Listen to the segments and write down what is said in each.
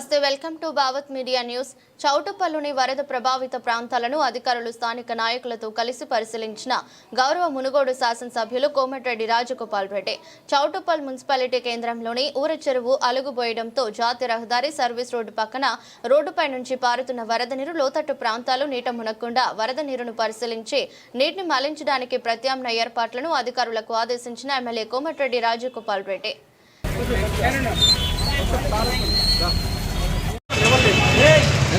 నమస్తే welcome to Bhavat media news. చౌటుపల్లుని వరద ప్రభావిత ప్రాంతాలను అధికారులు స్థానిక నాయకులతో కలిసి పరిశీలించిన గౌరవ మునుగోడు శాసనసభ్యులు కోమటిరెడ్డి రాజగోపాల్ రెడ్డి. చౌటుపల్ మున్సిపాలిటీ కేంద్రంలోని ఊర చెరువు అలుగుబోయడంతో జాతీయ రహదారి సర్వీస్ రోడ్డు పక్కన రోడ్డుపై నుంచి పారుతున్న వరద నీరు లోతట్టు ప్రాంతాలు నీట మునకుండా వరద నీరును పరిశీలించి నీటిని మళ్ళించడానికి ప్రత్యామ్నాయ ఏర్పాట్లను అధికారులకు ఆదేశించిన ఎమ్మెల్యే కోమటిరెడ్డి రాజగోపాల్ రెడ్డి.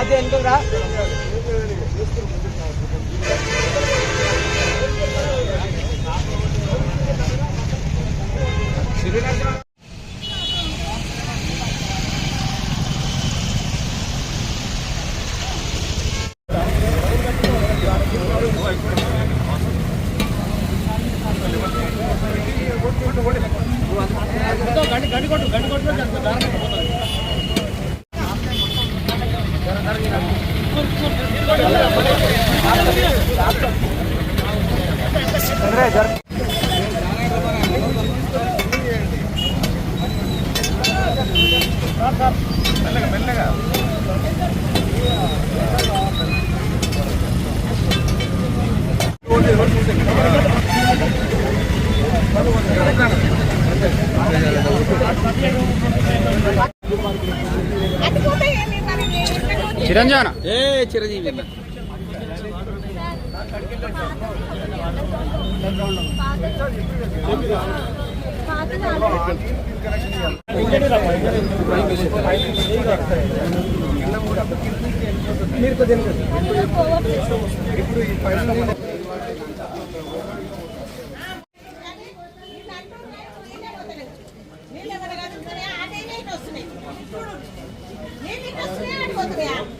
అదే ఎందుకురా? గండి చిరంజీవన ఏ చిరంజీవి నీళ్ళు ఎవరు కడుగుతారే? ఆ నీళ్ళే ఇటు వస్తున్నాయి. నీళ్ళు ఇటు వస్తున్నాయి, అటు పోతున్నాయా? ఆ మరి మీరు చెప్పేది అంటే చెప్పు.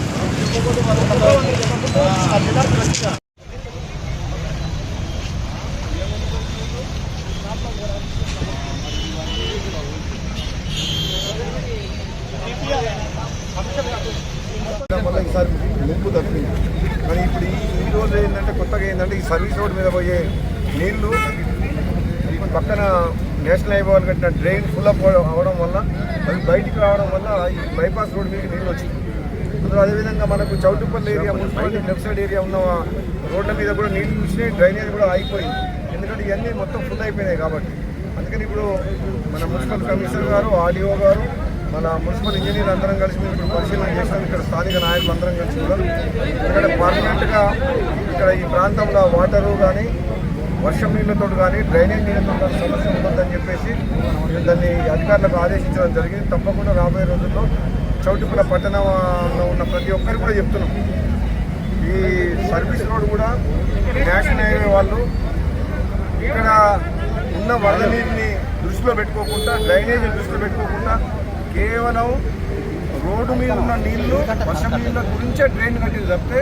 పోయి, ఈసారి ముంపు తప్పింది కానీ ఇప్పుడు ఈ రోజు ఏంటంటే కొత్తగా ఏంటంటే ఈ సర్వీస్ రోడ్ మీద పోయే నీళ్ళు పక్కన నేషనల్ హైవే వాళ్ళు కట్టిన డ్రైన్ ఫుల్ అప్ అవడం వల్ల అవి బయటికి రావడం వల్ల ఈ బైపాస్ రోడ్ మీద నీళ్ళు వచ్చింది. అందులో అదేవిధంగా మనకు Choutuppalli area municipality left side area ఉన్న రోడ్ల మీద కూడా నీళ్ళు చూసినాయి డ్రైనేజ్ కూడా ఆగిపోయింది. ఎందుకంటే ఇవన్నీ మొత్తం ఫుల్ అయిపోయినాయి కాబట్టి. అందుకని ఇప్పుడు మన మున్సిపల్ కమిషనర్ గారు ఆర్డీఓ గారు మన మున్సిపల్ ఇంజనీర్ అందరం కలిసి మేము ఇప్పుడు పరిశీలన చేసినాం ఇక్కడ స్థానిక నాయకులు అందరం కలిసి కూడా. ఇక్కడ పర్మనెంట్గా ఇక్కడ ఈ ప్రాంతంలో వాటరు కానీ వర్షం నీళ్ళతో కానీ డ్రైనేజ్ నీళ్ళతో కానీ సమస్య ఉంటుందని చెప్పేసి దాన్ని అధికారులకు ఆదేశించడం జరిగింది. తప్పకుండా రాబోయే రోజుల్లో చౌటిపుల పట్టణంలో ఉన్న ప్రతి ఒక్కరు కూడా చెప్తున్నాం. ఈ సర్వీస్ రోడ్ కూడా నేషనల్ హైవే వాళ్ళు ఇక్కడ ఉన్న వరద నీటిని దృష్టిలో పెట్టుకోకుండా డ్రైనేజ్ దృష్టిలో పెట్టుకోకుండా కేవలం రోడ్డు మీద ఉన్న నీళ్ళు వర్షం నీళ్ళ గురించే డ్రైన్ కట్టింది తప్పితే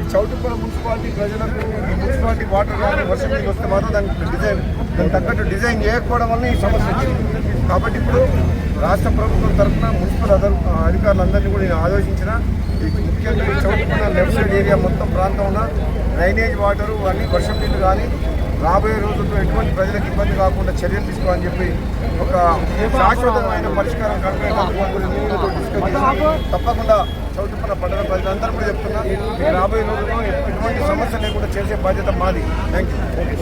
ఈ చౌటుప్పల మున్సిపాలిటీ ప్రజలకు ఈ మున్సిపాలిటీ వాటర్ కానీ వర్షం నీళ్ళు వస్తే మాత్రం దానికి డిజైన్ దానికి తగ్గట్టు డిజైన్ చేయకపోవడం వల్ల ఈ సమస్య వచ్చింది. కాబట్టి ఇప్పుడు రాష్ట్ర ప్రభుత్వం తరఫున మున్సిపల్ అధికారులందరినీ కూడా నేను ఆలోచించిన ముఖ్యంగా ఈ చౌటుప్పల లెఫ్ట్ సైడ్ ఏరియా మొత్తం ప్రాంతంలో డ్రైనేజ్ వాటరు అన్నీ వర్షం నీళ్ళు కానీ రాబోయే రోజుల్లో ఎటువంటి ప్రజలకు ఇబ్బంది కాకుండా చర్యలు తీసుకోవాలని చెప్పి ఒక శాశ్వతమైన పరిష్కారం కనుక తప్పకుండా చౌటుపల్ల పట్టణ ప్రజలందరూ కూడా చెప్తున్నా రాబోయే రోజుల్లో ఎటువంటి సమస్య లేకుండా చేసే బాధ్యత మాది. Thank you